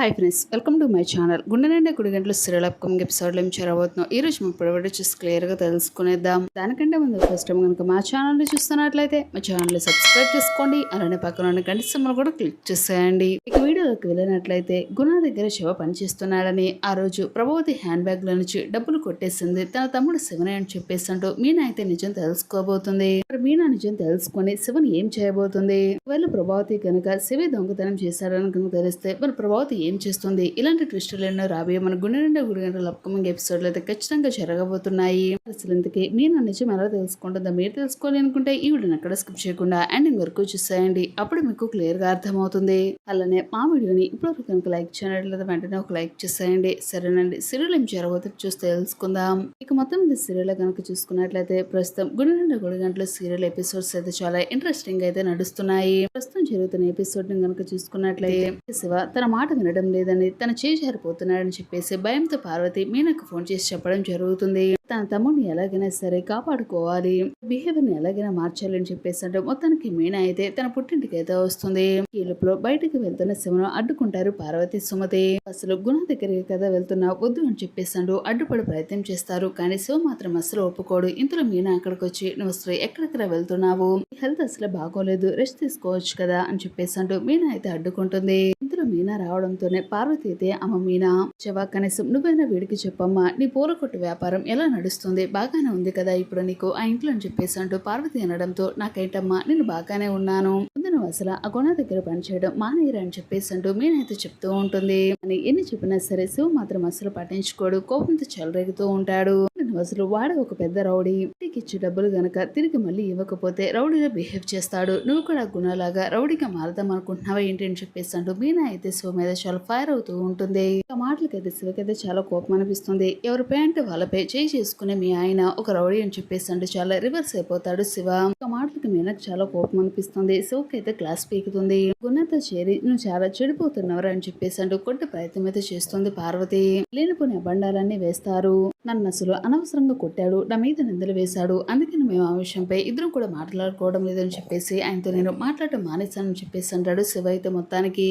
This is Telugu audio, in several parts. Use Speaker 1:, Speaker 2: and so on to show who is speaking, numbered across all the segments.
Speaker 1: Hi friends welcome to my channel. గుండె నిండా గుడి గంటలు సీరియల్ అప్కమింగ్ ఎపిసోడ్లో ఏం చేరబోతున్నాం ఈ రోజు మనం ఇప్పుడు చూసి క్లియర్గా తెలుసుకునేద్దాం. దానికంటే ముందు ఫస్ట్ టైం కనుక మా ఛానల్ని చూస్తున్నట్లయితే మా ఛానల్ని సబ్స్క్రైబ్ చేసుకోండి అలానే పక్కన ఉన్న గంట సింబల్ కూడా క్లిక్ చేసేయండి. ఇక వీడియోలోకి వెళ్ళినట్లయితే గుణ దగ్గర శివ పనిచేస్తున్నాడని ఆ రోజు ప్రభావతి హ్యాండ్ బ్యాగ్లో నుంచి డబ్బులు కొట్టేసింది. తన తమ్ముడు శివనే అని చెప్పేసి అంటూ మీనా అయితే నిజం తెలుసుకోబోతుంది. మరి మీనా నిజం తెలుసుకొని శివని ఏం చేయబోతుంది? ఒకవేళ ప్రభావతి కనుక శివ దొంగతనం చేశాడని కనుక తెలిస్తే మరి ప్రభావతి ఏం చేస్తుంది? ఇలాంటి ట్విస్టులు ఎన్నో రాబోయే మన గుండె నిండా గుడి గంటల అప్కమింగ్ ఎపిసోడ్లు అయితే ఖచ్చితంగా జరగబోతున్నాయి. అసలు ఇంతకీ మీరు నా నిజం ఎలా తెలుసుకుంటుందో? మీరు తెలుసుకోవాలి అనుకుంటే ఈ వీడియోని అక్కడ స్కిప్ చేయకుండా ఎండింగ్ వరకు చూసేయండి. అప్పుడు మీకు క్లియర్గా అర్థమవుతుంది. అలానే మా వీడియోని ఇప్పుడు కనుక లైక్ చేయనట్లయితే వెంటనే ఒక లైక్ చేసేయండి. సరేనండి. సీరియల్ ఏం జరగబోతుంది చూస్తే తెలుసుకుందాం. ఇక మొత్తం ఇది సీరియల్ కనుక చూసుకున్నట్లయితే ప్రస్తుతం గుడి నిండా గుడి గంటల సీరియల్ ఎపిసోడ్స్ అయితే చాలా ఇంట్రెస్టింగ్ అయితే నడుస్తున్నాయి. ప్రస్తుతం జరుగుతున్న ఎపిసోడ్ని కనుక చూసుకున్నట్లయితే శివ తన మాట వినడం లేదని తన చేయి జారిపోతున్నాడని చెప్పేసి భయంతో పార్వతి మీనకు ఫోన్ చేసి చెప్పడం జరుగుతుంది. తన తమ్ముడిని ఎలాగైనా సరే కాపాడుకోవాలి. బిహేవియర్ని ఎలాగైనా అని చెప్పేసి అంటే మొత్తానికి మీనా అయితే తన పుట్టింటికి అయితే వస్తుంది. ఈ లోపల బయటకు వెళ్తున్న శివను అడ్డుకుంటారు పార్వతి సుమతి. అసలు గుణ దగ్గరికి కదా వెళ్తున్నా వద్దు అని చెప్పేసాడు అడ్డుపడి ప్రయత్నం చేస్తారు. కానీ శివ మాత్రం అసలు ఒప్పుకోడు. ఇంతలో మీనా అక్కడికి వచ్చి నువ్వు అసలు ఎక్కడెక్కడ వెళ్తున్నావు? హెల్త్ అసలు బాగోలేదు. రెస్ట్ తీసుకోవచ్చు కదా? అని చెప్పేసాడు మీనా అయితే అడ్డుకుంటుంది. ఇంతలో మీనా రావడంతోనే పార్వతి అయితే అమ్మ మీనా. చెవా కనీసం నువ్వైనా వీడికి చెప్పమ్మా నీ పూల కొట్టు వ్యాపారం ఎలా నడుస్తుంది? బాగానే ఉంది కదా ఇప్పుడు నీకు ఆ ఇంట్లో అని చెప్పేసి అంటూ పార్వతి అనడంతో నాకైటమ్మా నేను బాగానే ఉన్నాను. ముందు నువ్వు అసలు ఆ కొన దగ్గర పనిచేయడం మానేయరా అని చెప్పేసి అంటూ మీనైతే చెప్తూ ఉంటుంది. అని ఎన్ని చెప్పినా సరే శివ మాత్రం అసలు పట్టించుకోడు కోపంతో చెలరేగుతూ ఉంటాడు. నువ్వు అసలు వాడు ఒక పెద్ద రౌడీ. ఇంటికి ఇచ్చే డబ్బులు గనక తిరిగి మళ్ళీ ఇవ్వకపోతే రౌడీగా బిహేవ్ చేస్తాడు. నువ్వు కూడా గుణలాగా రౌడీగా మారదాం అనుకుంటున్నావా ఏంటి అని చెప్పేసి అంటూ మీనా అయితే శివ మీద చాలా ఫైర్ అవుతూ ఉంటుంది. ఆ మాటలకైతే శివకైతే చాలా కోపం అనిపిస్తుంది. ఎవరి ప్యాంట్ వాళ్ళపై చేయి చేసుకునే మీ ఆయన ఒక రౌడీ అని చెప్పేసి అంటూ చాలా రివర్స్ అయిపోతాడు శివ. ఆ మాటలకి మీనకు చాలా కోపం అనిపిస్తుంది. శివకి అయితే క్లాస్ పీకుతుంది. గుణతో చేరి నువ్వు చాలా చెడిపోతున్నవరా అని చెప్పేసి అంటూ కొట్టి ప్రయత్నం అయితే చేస్తుంది పార్వతి. లేనిపోని అబండాలన్నీ వేస్తారు. నన్ను అసలు అనవసరంగా కొట్టాడు. నా మీద నిందలు చేశాడు. అందుకని మేము ఆ విషయంపై ఇద్దరం కూడా మాట్లాడుకోవడం లేదని చెప్పేసి ఆయనతో నేను మాట్లాడటం మానేశానని చెప్పేసి అంటాడు శివ. అయితే మొత్తానికి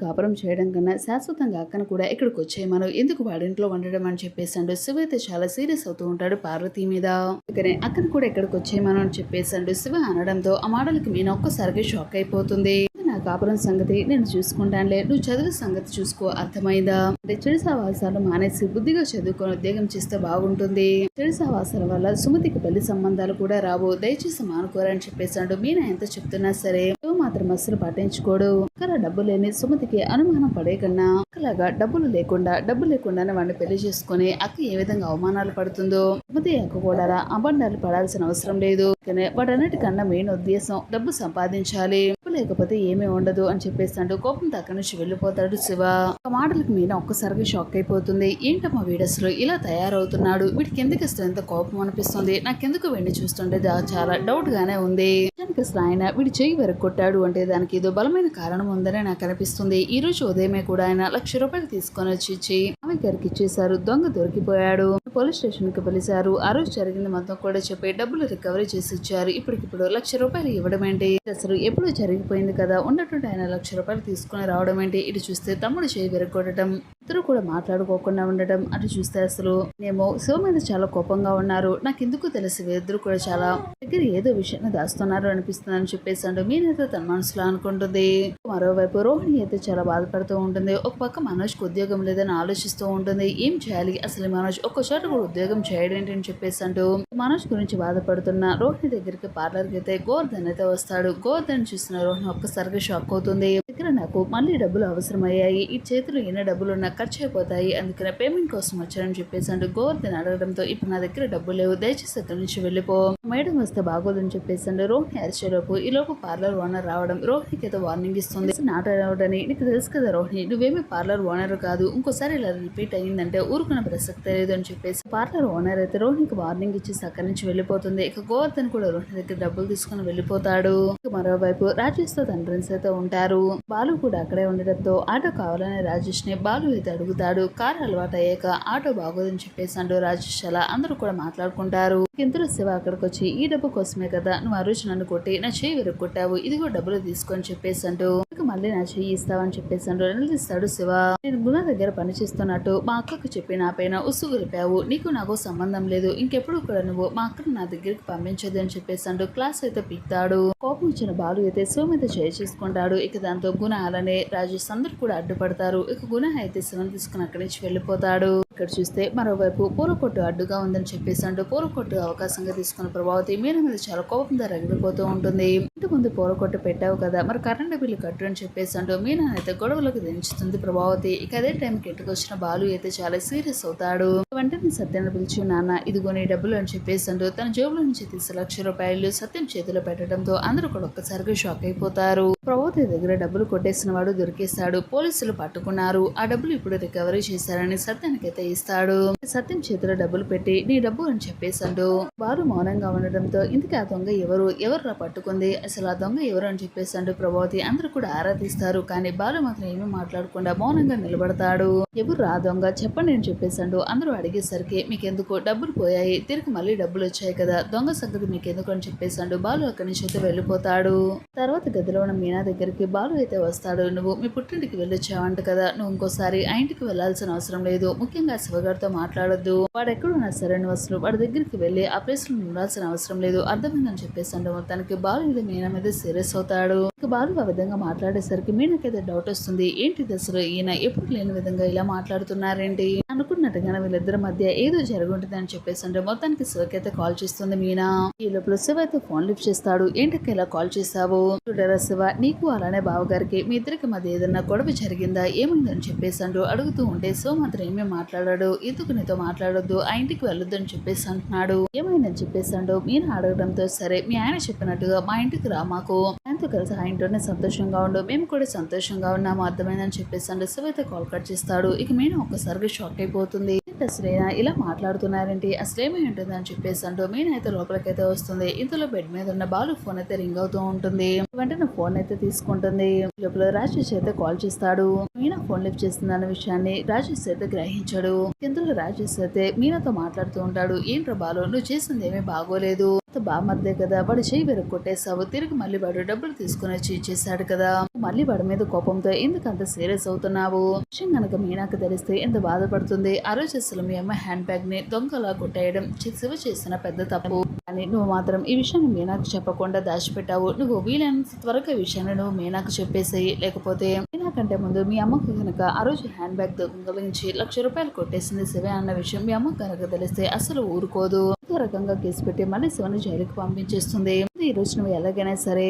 Speaker 1: కాపురం చేయడం కన్నా శాశ్వతంగా అక్కను కూడా ఇక్కడికి వచ్చే మనం ఎందుకు వాడింట్లో వండడం అని చెప్పేసాడు శివ అయితే చాలా సీరియస్ అవుతూ ఉంటాడు పార్వతి మీద. అందుకనే అక్కను కూడా ఇక్కడికి వచ్చేయమను అని చెప్పేసాడు శివ అనడంతో ఆ మాటలకి మీన ఒక్కసారిగా షాక్ అయిపోతుంది. కాపురం సంగతి నేను చూసుకుంటానులే. నువ్వు చదువు సంగతి చూసుకో అర్థమైందా? అంటే చెడు సావాసాలు మానేసి బుద్ధిగా చదువుకొని ఉద్యోగం చేస్తే బాగుంటుంది. చెడు సావాసాల వల్ల సుమతికి పెళ్ళి సంబంధాలు కూడా రావు. దయచేసి మానుకోరని చెప్పేశాడు. మీనా ఎంత చెప్తున్నా సరే నువ్వు మాత్రం అస్సలు పట్టించుకోడు. అక్కడ డబ్బు లేని సుమతికి అనుమానం పడే కన్నా అక్కలాగా డబ్బులు లేకుండా డబ్బు లేకుండానే వాడిని పెళ్ళి చేసుకుని అక్క ఏ విధంగా అవమానాలు పడుతుందో? సుమతి అక్క కూడా అబండాలు పడాల్సిన అవసరం లేదు. కానీ వాటన్నిటికన్నా మెయిన్ ఉద్దేశం డబ్బు సంపాదించాలి. లేకపోతే ఏమీ ఉండదు అని చెప్పేస్తాడు. కోపం దగ్గర నుంచి వెళ్ళిపోతాడు శివ. ఒక మాటలకు మీన ఒక్కసారిగా షాక్ అయిపోతుంది. ఏంటమ్మా వీడస్లో ఇలా తయారవుతున్నాడు? వీడికి ఎందుకు అసలు ఎంత కోపం అనిపిస్తుంది? నాకెందుకు వెండి చూస్తుండేది? చాలా డౌట్ గానే ఉంది. దానికి అసలు ఆయన వీడి చేయి వెరకు కొట్టాడు అంటే దానికి ఏదో బలమైన కారణం ఉందని నాకు అనిపిస్తుంది. ఈ రోజు ఉదయమే కూడా ఆయన లక్ష రూపాయలు తీసుకొని వచ్చి ఇచ్చి ఆమె గారికి ఇచ్చేశారు. దొంగ దొరికిపోయాడు. పోలీస్ స్టేషన్కి పిలిచారు ఆ రోజు జరిగింది మొత్తం కూడా చెప్పి డబ్బులు రికవరీ చేసి ఇచ్చారు. ఇప్పటికిప్పుడు లక్ష రూపాయలు ఇవ్వడం ఏంటి? అసలు ఎప్పుడూ జరిగిపోయింది కదా? ఉన్నటువంటి ఆయన లక్ష రూపాయలు తీసుకుని రావడం ఏంటి? ఇటు చూస్తే తమ్ముడు చేయి విరగొట్టడం ఇద్దరు కూడా మాట్లాడుకోకుండా ఉండడం అటు చూస్తే అసలు మేము శివ మీద చాలా కోపంగా ఉన్నారు. నాకు ఎందుకు తెలిసి వీరిద్దరు కూడా చాలా దగ్గర ఏదో విషయాన్ని దాస్తున్నారు అనిపిస్తుంది అని చెప్పేసి అంటూ మీరైతే తన మనసులో అనుకుంటుంది. మరోవైపు రోహిణి అయితే చాలా బాధపడుతూ ఉంటుంది. ఒక పక్క మనోజ్కి ఉద్యోగం లేదని ఆలోచిస్తూ ఉంటుంది. ఏం చేయాలి? అసలు మనోజ్ ఒక్క చోట కూడా ఉద్యోగం చేయడం ఏంటి అని చెప్పేసి అంటూ మనోజ్ గురించి బాధపడుతున్న రోహిణి దగ్గరికి పార్లర్కి అయితే గోవర్ధన్ అయితే వస్తాడు. గోవర్ధన్ చూసిన రోహిణి ఒక్కసారిగా షాక్ అవుతుంది. దగ్గర నాకు మళ్ళీ డబ్బులు అవసరమయ్యాయి. ఈ చేతిలో ఎన్ని డబ్బులు ఉన్నా ఖర్చు అయిపోతాయి అందుకనే పేమెంట్ కోసం వచ్చానని చెప్పేసి అంటూ గోవర్ధన్ అడగడంతో ఇప్పుడు నా దగ్గర డబ్బు లేవు. దయచేసి అక్కడి నుంచి వెళ్ళిపో. మేడం వస్తే బాగోదని చెప్పేసి అంటూ రోహిణి అరిచేలోపు ఈ లోపు పార్లర్ ఓనర్ రావడం రోహిణికి ఏదో వార్నింగ్ ఇస్తుంది. నాట రావడని నీకు తెలుసు కదా రోహిణి నువ్వేమీ పార్లర్ ఓనర్ కాదు. ఇంకోసారి ఇలా రిపీట్ అయ్యిందంటే ఊరుకున్న ప్రసక్తే లేదు అని చెప్పేసి పార్లర్ ఓనర్ అయితే రోహిణికి వార్నింగ్ ఇచ్చేసి అక్కడి నుంచి వెళ్ళిపోతుంది. ఇక గోవర్ధన్ కూడా రోహిణి దగ్గర డబ్బులు తీసుకుని వెళ్ళిపోతాడు. మరోవైపు రాజేష్తో తన అయితే ఉంటారు. బాలు కూడా అక్కడే ఉండడంతో ఆటో కావాలని రాజేష్ని బాలు అయితే అడుగుతాడు. కారు అలవాటు అయ్యాక ఆటో బాగోదని చెప్పేసి రాజేష్ అలా అందరూ కూడా మాట్లాడుకుంటారు. ఇంతలో శివ అక్కడికి వచ్చి ఈ డబ్బు కోసమే కదా నువ్వు ఆ రోజు నన్ను కొట్టి నా చేయి విరగొట్టావు ఇదిగో డబ్బులు తీసుకొని చెప్పేసి అంటూ మళ్ళీ నా చెయ్యి ఇస్తావని చెప్పేసాను నిలదీస్తాడు శివ. నేను గుణ దగ్గర పనిచేస్తున్నట్టు మా అక్కకు చెప్పి నా పైన ఉసుగు గొలిపావు నీకు నాకు సంబంధం లేదు. ఇంకెప్పుడు కూడా నువ్వు మా అక్కను నా దగ్గరికి పంపించదు అని చెప్పేసాడు క్లాస్ అయితే పీక్తాడు. కోపం వచ్చిన బాలు అయితే శివ మీద చేయి చేసుకుంటాడు. ఇక దాంతో గుణ అలానే రాజేష్ అందరు కూడా అడ్డుపడతారు. ఇక గుణ అయితే శివను తీసుకుని అక్కడి నుంచి వెళ్ళిపోతాడు. ఇక్కడ చూస్తే మరోవైపు పూలకొట్టు అడ్డుగా ఉందని చెప్పేసి అంటూ పూలకొట్టు అవకాశంగా తీసుకున్న ప్రభావతి మీన మీద చాలా కోపంతో రగిలిపోతూ ఉంటుంది. ఇంటి ముందు పూలకొట్టు పెట్టావు కదా మరి కరెంటు బిల్లు కట్టు అని చెప్పేసి అంటూ మీనా అయితే గొడవలకు దించుతుంది ప్రభావతి. ఇక అదే టైంకి ఇంటికి వచ్చిన బాలు అయితే చాలా సీరియస్ అవుతాడు. వెంటనే సత్యాన్ని పిలిచి నాన్న ఇదిగో నీ డబ్బులు అని చెప్పేసి అంటూ తన జేబులో నుంచి తీసే లక్ష రూపాయలు సత్యం చేతిలో పెట్టడంతో అందరూ కూడా ఒక్కసారిగా షాక్ అయిపోతారు. ప్రభావతి దగ్గర డబ్బులు కొట్టేసిన వాడు దొరికేస్తాడు పోలీసులు పట్టుకున్నారు. ఆ డబ్బులు ఇప్పుడు రికవరీ చేశారని సత్యానికి అయితే ఇస్తాడు. సత్యం చేతిలో డబ్బులు పెట్టి నీ డబ్బు అని చెప్పేశాడు. వారు మౌనంగా ఉండడంతో ఇందుకే ఆ దొంగ ఎవరు? ఎవరు పట్టుకుంది? అసలు ఆ దొంగ ఎవరు అని చెప్పేశాడు ప్రభావతి. అందరూ కూడా ఆరాధిస్తారు. కానీ బాలు మాత్రం ఏమీ మాట్లాడకుండా మౌనంగా నిలబడతాడు. ఎవరు ఆ దొంగ? చెప్పండి అని చెప్పేశాడు. అందరూ అడిగేసరికి మీకెందుకు? డబ్బులు పోయాయి. తిరిగి మళ్ళీ డబ్బులు వచ్చాయి కదా. దొంగ సంగతి మీకెందుకు అని చెప్పేశాడు. బాలు అక్కడి నుంచి అయితే వెళ్ళిపోతాడు. తర్వాత గదిలో ఉన్న మీనా దగ్గరికి బాలు అయితే వస్తాడు. నువ్వు మీ పుట్టింటికి వెళ్ళొచ్చావంట కదా. నువ్వు ఇంకోసారి ఆ ఇంటికి వెళ్ళాల్సిన అవసరం లేదు. ముఖ్యంగా శివగారితో మాట్లాడొద్దు. వాడు ఎక్కడున్నా సరే అసలు వాడి దగ్గరికి వెళ్ళి ఆ ప్లేస్లో ఉండాల్సిన అవసరం లేదు. అర్థమైందని చెప్పేసాడు మొత్తానికి బాలు మీద మీనా మీద సీరియస్ అవుతాడు. ఇక బాలు ఆ విధంగా మాట్లాడేసరికి మీనకైతే డౌట్ వస్తుంది. ఏంటి అసలు? ఈయన ఎప్పుడు లేని విధంగా ఇలా మాట్లాడుతున్నారేంటి? అనుకున్నట్టుగానే వీళ్ళిద్దరి మధ్య ఏదో జరుగుంటుంది అని చెప్పేసి అంటే మొత్తానికి శివకైతే కాల్ చేస్తుంది మీనా. ఈ లోపల శివ అయితే ఫోన్ లిఫ్ట్ చేస్తాడు. ఏంటక్క ఇలా కాల్ చేస్తావు చూడరా శివ నీకు అలానే బావగారికి మీ ఇద్దరికి మధ్య ఏదన్నా గొడవ జరిగిందా? ఏమైందని చెప్పేసి అంటూ అడుగుతూ ఉంటే శివ మాత్రం ఏమీ మాట్లాడాడు. ఎందుకు నీతో మాట్లాడొద్దు? ఆ ఇంటికి వెళ్ళొద్దు అని చెప్పేసి అంటున్నాడు. ఏమైందని చెప్పేసి అంటూ మీనా అడగడంతో సరే మీ ఆయన చెప్పినట్టుగా మా ఇంటికి రా మాకు. ఆయనతో కలిసి ఆ ఇంట్లోనే సంతోషంగా ఉండు. మేము కూడా సంతోషంగా ఉన్నాము. అర్థమైందని చెప్పేసి అంటే కాల్ కట్ చేస్తాడు. ఇక మీనా ఒక్కసారిగా షాక్ అయిపోతుంది. ఏంటి అసలు ఇలా మాట్లాడుతున్నారేంటి? అసలేమీ ఉంటుంది అని చెప్పేసి అంటూ మీనా అయితే లోపలికైతే వస్తుంది. ఇంతలో బెడ్ మీద ఉన్న బాలు ఫోన్ అయితే రింగ్ అవుతూ ఉంటుంది. వెంటనే ఫోన్ అయితే తీసుకుంటుంది. లోపల రాజేష్ అయితే కాల్ చేస్తాడు. మీనా ఫోన్ లిఫ్ట్ చేస్తుంది అన్న విషయాన్ని రాజేష్ అయితే గ్రహించాడు. ఇంతలో రాజేష్ అయితే మీనాతో మాట్లాడుతూ ఉంటాడు. ఏంట్రా బాలు నువ్వు చేసింది ఏమీ బాగోలేదు. బామర్దే కదా. వాడు చేయి వెరకు కొట్టేశావు. తిరిగి మళ్ళీ వాడు డబ్బులు తీసుకుని వచ్చి ఇచ్చేశాడు కదా. మళ్ళీ వాడి మీద కోపంతో ఎందుకంత సీరియస్ అవుతున్నావు? విషయం కనుక మీనాకు తెలిస్తే ఎంత బాధపడుతుంది? ఆ రోజు అసలు మీ అమ్మ హ్యాండ్ బ్యాగ్ని దొంగలా కొట్టేయడం శివ చేసిన పెద్ద తప్పు. కానీ నువ్వు మాత్రం ఈ విషయాన్ని మీనాకు చెప్పకుండా దాచిపెట్టావు. నువ్వు వీలైనంత త్వరగా ఈ విషయాన్ని నువ్వు మీనాకు చెప్పేసేయి. లేకపోతే మీనాకంటే ముందు మీ అమ్మకు కనుక ఆ రోజు హ్యాండ్ బ్యాగ్ దొంగలించి లక్ష రూపాయలు కొట్టేసింది శివే అన్న విషయం మీ అమ్మ కనుక తెలిస్తే అసలు ఊరుకోదు. ఏదో రకంగా కేసు పెట్టి మళ్ళీ శివని జైలుకి పంపించేస్తుంది. ఈ రోజు నువ్వు ఎలాగైనా సరే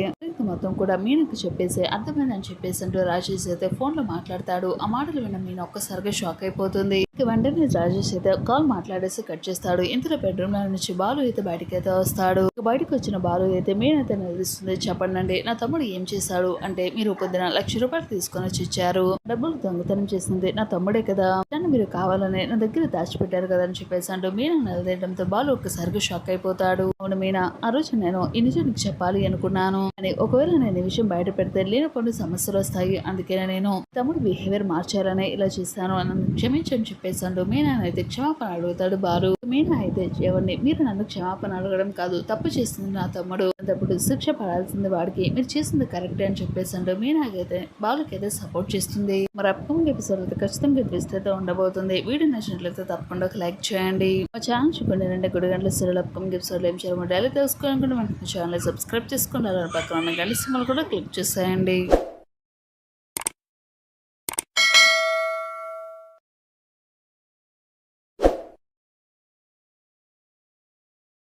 Speaker 1: మొత్తం కూడా మీనకు చెప్పేసి అర్థమైందని చెప్పేసి అంటూ రాజేష్ అయితే ఫోన్లో మాట్లాడతాడు. ఆ మాటలు విన్న మీన ఒక్కసారిగా షాక్ అయిపోతుంది. వెంటనే రాజేష్ అయితే కాల్ మాట్లాడేసి కట్ చేస్తాడు. ఇంతలో బెడ్రూమ్లో నుంచి బాలు అయితే బయటకి అయితే వస్తాడు. బయటకు వచ్చిన బాలు అయితే మీనైతే నిలదీస్తుంది చెప్పండి నా తమ్ముడు ఏం చేశాడు? అంటే మీరు పొద్దున లక్ష రూపాయలు తీసుకొని వచ్చి ఇచ్చారు. డబ్బులు దొంగతనం చేసింది నా తమ్ముడే కదా. నన్ను మీరు కావాలని నా దగ్గర దాచిపెట్టారు కదా అని చెప్పేసి అంటూ మీనా నిలదీయడంతో బాలు ఒక్కసారిగా షాక్ అయిపోతాడు. అవును మీనా ఆ రోజు నేను ఈ నిజం నీకు చెప్పాలి అనుకున్నాను. అని ఒకవేళ నేను ఈ విషయం బయట పెడితే లేనప్పుడు సమస్యలు వస్తాయి. అందుకే నేను తమ్ముడు బిహేవియర్ మార్చాలని ఇలా చేశాను. అని క్షమించని చెప్పేసాడు మీనా అయితే క్షమాపణ అడుగుతాడు బారు. మీనా అయితే ఎవరిని? మీరు నన్ను క్షమాపణ అడగడం కాదు. తప్పు చేసింది నా తమ్ముడు. తప్పుడు శిక్ష పడాల్సింది వాడికి. మీరు చేసింది కరెక్ట్ అని చెప్పేసాడు మీనాకైతే బాలుకైతే సపోర్ట్ చేస్తుంది. మరి అప్కమింగ్ ఎపిసోడ్ అయితే ఖచ్చితంగా ట్విస్ట్ ఉండబోతుంది. వీడియో నచ్చినట్లయితే తప్పకుండా ఒక లైక్ చేయండి. మా ఛానల్ చూడండి. రెండు గుడి గంటల సీరియల్ అప్కమింగ్ ఎపిసోడ్ ఏం చేయాలి డైలీ తెలుసుకోవాలనుకుంటే మన ఛానల్ సబ్స్క్రైబ్ చేసుకోండి. పక్కన ఉన్న గంట సింబల్ కూడా క్లిక్ చేసేయండి.